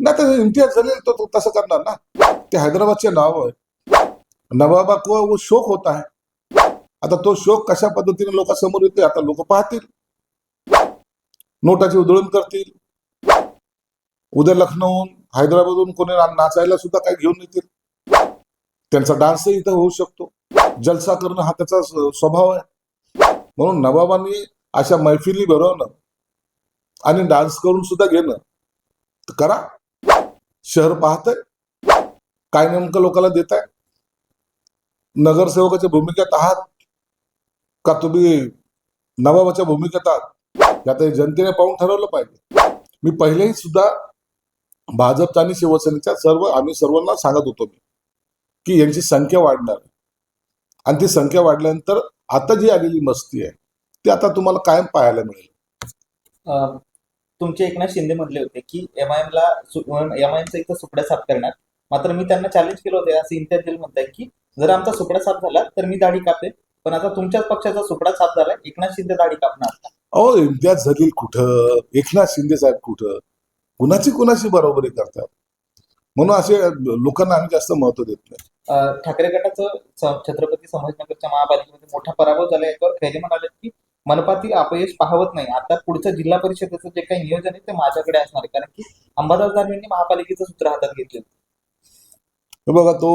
नाही तर इम्तियाज जलील तो तो तसं करणार ना. ते हैदराबादचे नाव आहे. नवाबा को वो शोक होता है. आता तो शोक कशा पद्धतीने लोकांसमोर येते आता लोक पाहतील. नोटाची उधळण करतील. उद्या लखनौहून हैदराबादहून कोणी नाचायला सुद्धा काही घेऊन येतील. त्यांचा डान्सही इथं होऊ शकतो. जलसा करणं हा त्याचा स्वभाव आहे. म्हणून नवाबांनी अशा मैफिली भरवणं आणि डान्स करून सुद्धा घेणं करा. शहर पाहतंय. काय नेमकं लोकांना देत आहे नगरसेवकाच्या भूमिकेत आहात? का तुम्ही नवाबाच्या भूमिकेत आहात? हे आता जनतेने पाहून ठरवलं पाहिजे. मी पहिलेही सुद्धा भाजपचा आणि शिवसेनेच्या सर्व आम्ही सर्वांना सांगत होतो मी की यांची संख्या वाढणार. आणि ती संख्या वाढल्यानंतर आता जी आलेली मस्ती आहे ती आता तुम्हाला कायम पाहायला मिळेल. तुमचे एकनाथ शिंदे म्हटले होते की एम आय ला एम आय इथं सुपड्या साफ करणार. मात्र मी त्यांना चॅलेंज केलं होते. असं जलील म्हणताय की जर आमचा सुपडा साफ झाला तर मी दाढी कापेन. पण आता तुमच्याच पक्षाचा सुपडा साफ झाला एकनाथ शिंदे दाढी कापणार अहो इम्तियाज जलील कुठं? एकनाथ शिंदे साहेब कुठं? कुणाची कुणाशी बरोबरी करतात? म्हणून असे लोकांना आम्ही जास्त महत्त्व देत नाही. ठाकरे गटाचं छत्रपती संभाजीनगरच्या महापालिकेमध्ये मोठा पराभव झाला. याच्यावर खैरे म्हणाले की मनपातील अपयश पाहवत नाही. आता पुढचं जिल्हा परिषदेचं जे काही नियोजन आहे ते माझ्याकडे असणार आहे. कारण की अंबादास दानवे यांनी महापालिकेचं सूत्र हातात घेतले. बघा तो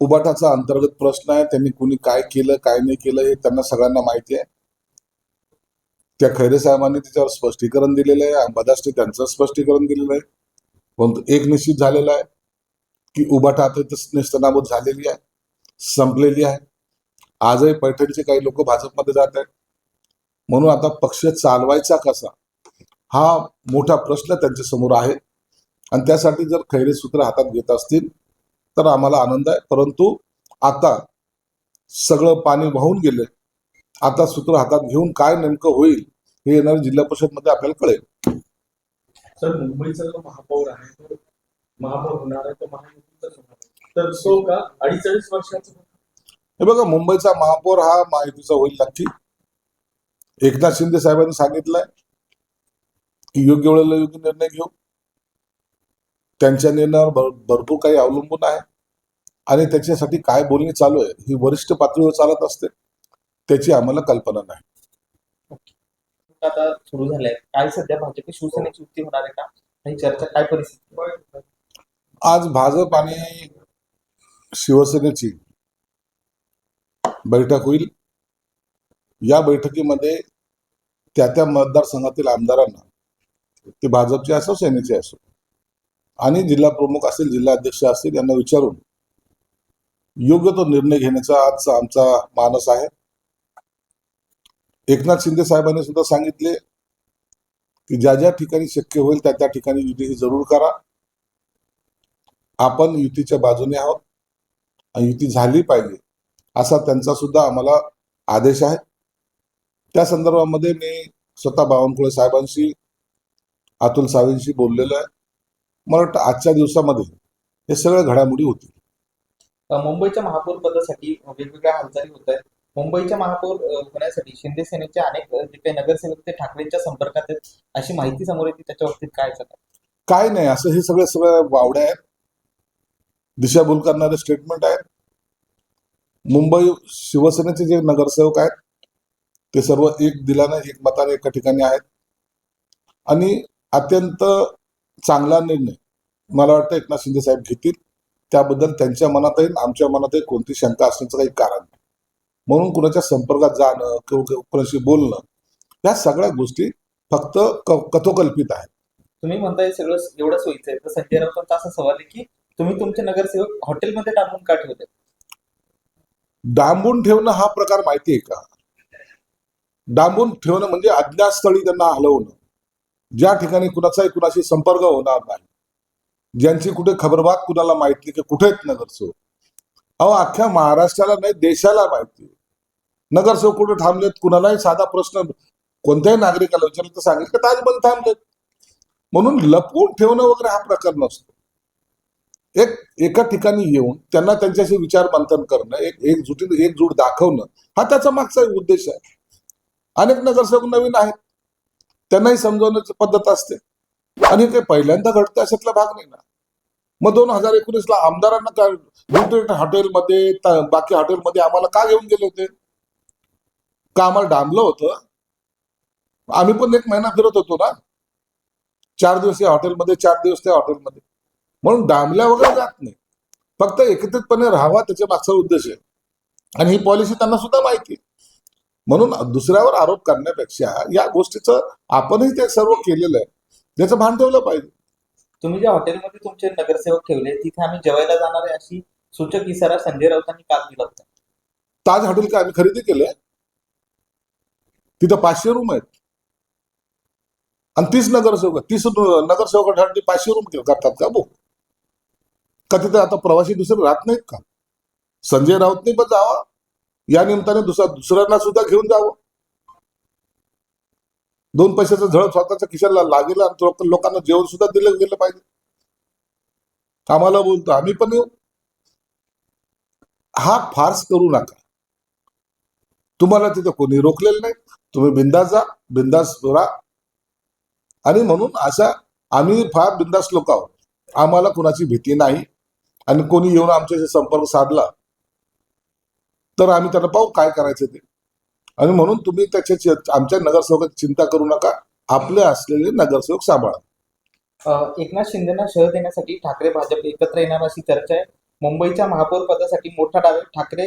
उबाटाचा अंतर्गत प्रश्न आहे. त्यांनी कुणी काय केलं काय नाही केलं हे त्यांना सगळ्यांना माहिती आहे. त्या खैरे साहेबांनी त्याच्यावर स्पष्टीकरण दिलेलं आहे. अंबादासने त्यांचं स्पष्टीकरण दिलेलं आहे. परंतु एक निश्चित झालेलं आहे की उबाटा आता निस्तनाबूत झालेली आहे संपलेली आहे. आजही पैठणचे काही लोक भाजपमध्ये जात आहेत. म्हणून आता पक्ष चालवायचा कसा? हा मोठा प्रश्न त्यांच्यासमोर आहे. आणि त्यासाठी जर खैरे सूत्र हातात घेत असतील तर आम्हाला आनंद आहे. परंतु आता सगळं पाणी वाहून गेले. आता सूत्र हातात घेऊन काय नेमकं होईल हे येणाऱ्या जिल्हा परिषदमध्ये आपल्याला कळेल. सर मुंबईचा जो महापौर आहे तो महापौर होणार आहे तो आहे. तर तो का अडीचाळीस वर्षाचा? हे बघा मुंबईचा महापौर हा माहितीचा होईल नक्की. एकनाथ शिंदे साहेबांनी सांगितलंय की योग्य वेळेला योग्य निर्णय घेऊ. त्यांच्या निर्णयावर भर- भरपूर काही अवलंबून आहे. आणि त्याच्यासाठी काय बोलणी चालू आहे ही वरिष्ठ पातळीवर चालत असते त्याची आम्हाला कल्पना नाही. आता सुरू झालंय. काय सध्या भाजप शिवसेनेची युती होणार आहे का? काही चर्चा काय परिस्थिती? आज भाजप आणि शिवसेनेची बैठक होईल. या बैठकीमध्ये त्या त्या मतदारसंघातील आमदारांना ते भाजपचे असो सेनेचे असो आणि जिल्हा प्रमुख असतील जिल्हा अध्यक्ष असतील यांना विचारून योग्य तो निर्णय घेण्याचा आजचा आमचा मानस आहे. एकनाथ शिंदे साहेबांनी सुद्धा सांगितले की ज्या ज्या ठिकाणी शक्य होईल त्या त्या ठिकाणी युती ही जरूर करा. आपण युतीच्या बाजूने आहोत आणि युती झाली पाहिजे असा त्यांचा सुद्धा आम्हाला आदेश आहे. त्या संदर्भामध्ये मी स्वतः बावनकुळे साहेबांशी अतुल सावेंशी बोललेलो आहे. मला वाटतं आजच्या दिवसामध्ये हे सगळ्या घडामोडी होतील. मुंबईच्या महापौर पदासाठी वेगवेगळ्या हालचाली होत आहेत. मुंबईच्या महापौर होण्यासाठी शिंदे सेनेचे अनेक जे काही नगरसेवक ते ठाकरेंच्या संपर्कात आहेत. अशी माहिती समोर येते त्याच्या बाबतीत काय काय नाही असं हे सगळे सगळे वावड्या आहेत. दिशाभूल करणारे स्टेटमेंट आहेत. मुंबई शिवसेनेचे जे नगरसेवक आहेत ते सर्व एक दिलाने एक मताने एका ठिकाणी आहेत. आणि अत्यंत चांगला निर्णय मला वाटतं एकनाथ शिंदे साहेब घेतील. त्याबद्दल त्यांच्या मनातही आमच्या मनातही कोणती शंका असण्याचं काही कारण नाही. म्हणून कुणाच्या संपर्कात जाणं किंवा कुणाशी बोलणं या सगळ्या गोष्टी फक्त कथोकल्पित आहेत. तुम्ही म्हणताय सगळं एवढं सोयीचं आहे. तर संजय राऊतांचा असा सवाल आहे की तुम्ही तुमचे नगरसेवक हॉटेलमध्ये टाकून का ठेवते डांबून ठेवणं हा प्रकार माहिती आहे का? डांबून ठेवणं म्हणजे अज्ञातस्थळी त्यांना हलवणं. ज्या ठिकाणी कुणाचाही कुणाशी संपर्क होणार नाही. ज्यांची कुठे खबरबात कुणाला माहीत नाही की कुठे नगरसेवक. अहो अख्ख्या महाराष्ट्राला नाही देशाला माहिती नगरसेवक कुठे थांबलेत कुणालाही साधा प्रश्न कोणत्याही नागरिकाला विचारलं तर सांगेल की ताजमहल थांबलेत. म्हणून लपवून ठेवणं वगैरे हा प्रकार नसतो. एक एका ठिकाणी येऊन त्यांना त्यांच्याशी विचार मंथन करणं एक एकजुटीने एकजूट दाखवणं हा त्याचा मागचा उद्देश आहे. अनेक नगरसेवक नवीन आहेत. त्यांनाही समजवण्याची पद्धत असते. आणि ते पहिल्यांदा घडतं अशातला भाग नाही ना. मग दोन हजार एकोणीस ला आमदारांना काय ब्युटेट हॉटेलमध्ये बाकी हॉटेलमध्ये आम्हाला का घेऊन गेले होते? का आम्हाला डांबलं होतं? आम्ही पण एक महिना फिरत होतो ना. चार दिवस या हॉटेलमध्ये चार दिवस त्या हॉटेलमध्ये. म्हणून डांबल्या वगैरे जात नाही. फक्त एकत्रितपणे राहावा त्याच्या मागचा उद्देश आहे. आणि ही पॉलिसी त्यांना सुद्धा माहिती आहे. म्हणून दुसऱ्यावर आरोप करण्यापेक्षा या गोष्टीचं आपणही ते सर्व केलेलं आहे. त्याचं भान ठेवलं पाहिजे. तुम्ही ज्या हॉटेलमध्ये तुमचे नगरसेवक ठेवले तिथे आम्ही जेवायला जाणार आहे अशी सूचक इशारा संजय राऊतांनी काल दिला होता. ताज हॉटेल काय आम्ही खरेदी केलंय? तिथं पाचशे रूम आहेत. आणि तीस नगरसेवक. तीस नगरसेवकांसाठी पाचशे रूम करतात का भाऊ का तिथे आता प्रवासी दुसरे राहत नाहीत का? संजय राऊतने पण जावा या निमित्ताने दुसरा दुसऱ्यांना सुद्धा घेऊन जावं. दोन पैशाचं झळ स्वतःच्या खिशाला लागेल आणि लोकांना जेवण सुद्धा दिलं गेलं पाहिजे. आम्हाला बोलतो आम्ही पण येऊ. हा फार्स करू नका. तुम्हाला तिथं कोणी रोखलेलं नाही. तुम्ही बिंदास जा बिंदास राहा. आणि म्हणून अशा आम्ही फार बिंदास लोक आहोत. आम्हाला कुणाची भीती नाही. आणि कोणी येऊन आमच्याशी संपर्क साधला तर आम्ही त्यांना पाहू काय करायचं ते. आणि म्हणून तुम्ही त्याच्या आमच्या नगरसेवकाची चिंता करू नका. आपले असलेले नगरसेवक सांभाळा. एकनाथ शिंदेना शह देण्यासाठी ठाकरे भाजप एकत्र येणार अशी चर्चा आहे. मुंबईच्या महापौर पदासाठी मोठा डाव ठाकरे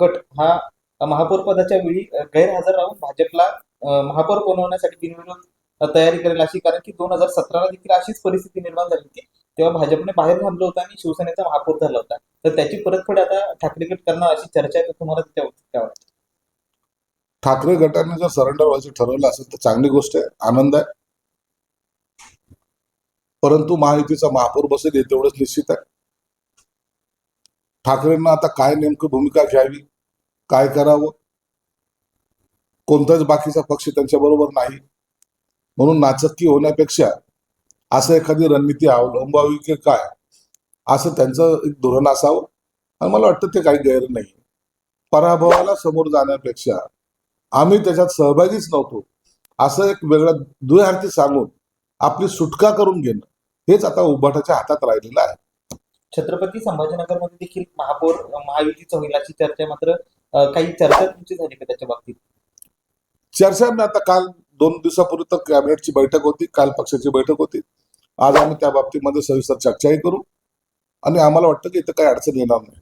गट हा महापौर पदाच्या वेळी गैरहजर राहून भाजपला महापौर बनवण्यासाठी बिनविरोध तयारी करेल अशी कारण की दोन हजार सतराला देखील अशीच परिस्थिती निर्माण झाली होती. तेव्हा भाजपने बाहेर थांबलं होतं आणि शिवसेनेचा महापौर झाला होता. तर त्याची परतफेड आता ठाकरे गट करणार अशी चर्चा आहे तुम्हाला त्या ठाकरे गटाने जर सरेंडर व्हायचं ठरवलं असेल तर चांगली गोष्ट आहे आनंद आहे. परंतु महायुतीचा महापौर बसेल हे तेवढंच निश्चित आहे. ठाकरेंना आता काय नेमकं भूमिका घ्यावी काय करावं? कोणताच बाकीचा पक्ष त्यांच्या बरोबर नाही. म्हणून नाचक्की होण्यापेक्षा असं एखादी रणनीती अवलंबावी की काय? असं त्यांचं एक धोरण असावं. आणि मला वाटतं ते काही गैर नाही. पराभवाला समोर जाण्यापेक्षा आम्ही त्याच्यात सहभागीच नव्हतो. असं एक वेगळं दुहार्थी सांगून आपली सुटका करून घेणं हेच आता उभाटाच्या हातात राहिलेलं आहे. छत्रपती संभाजीनगरमध्ये देखील महापौर महायुतीचं होईल अशी चर्चा मात्र काही चर्चा तुमची झाली का त्याच्या बाबतीत? चर्चा मी आता काल दोन दिवसापूर्वी तर कॅबिनेटची बैठक होती काल पक्षाची बैठक होती. आज आम्ही त्या बाबतीमध्ये सविस्तर चर्चाही करू. आणि आम्हाला वाटतं की इथं काही अडचण येणार नाही.